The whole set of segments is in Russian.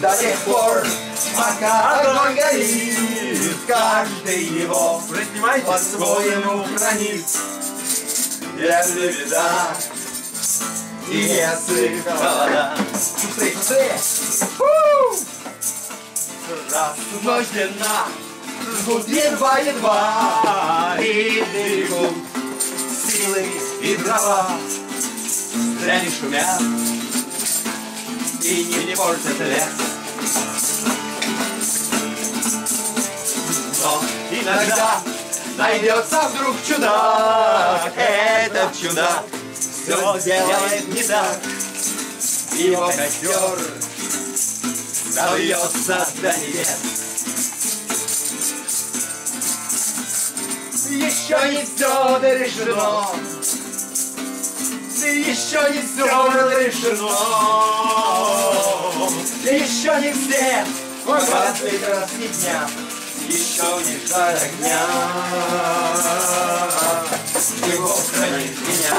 До тех пор, пока огонь горит, каждый его по-своему хранит. Если беда, и если холода. Ты, ты, Разнождена, жгут едва-едва, и берегут силы и дрова. Зря не шумят, и не, портят лес. Но иногда найдется вдруг чудак, этот чудак все делает не так. Его костер Дольется до небес Еще не все решено Еще не все решено Еще не все. Каждый краски дня Еще не жаль огня. Его хранит меня.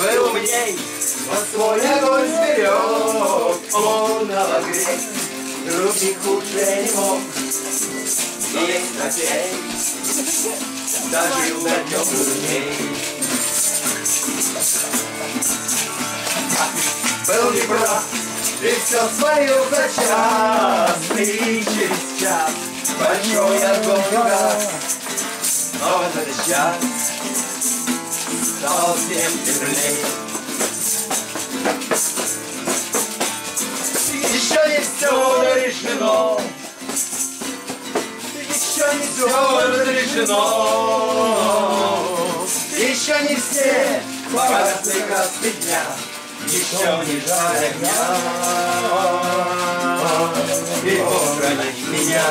Был мне он свой огонь сберег, он обогреть Других хуже не мог. И хотеть Дожил до теплых дней Был неправ И все свое за час И через час Большой огонь Но в этот час Стал всем тяжелее. Еще не все решено. Еще не все разрешено. Еще не все Погасли краски дня Еще не жаль огня И похоронить меня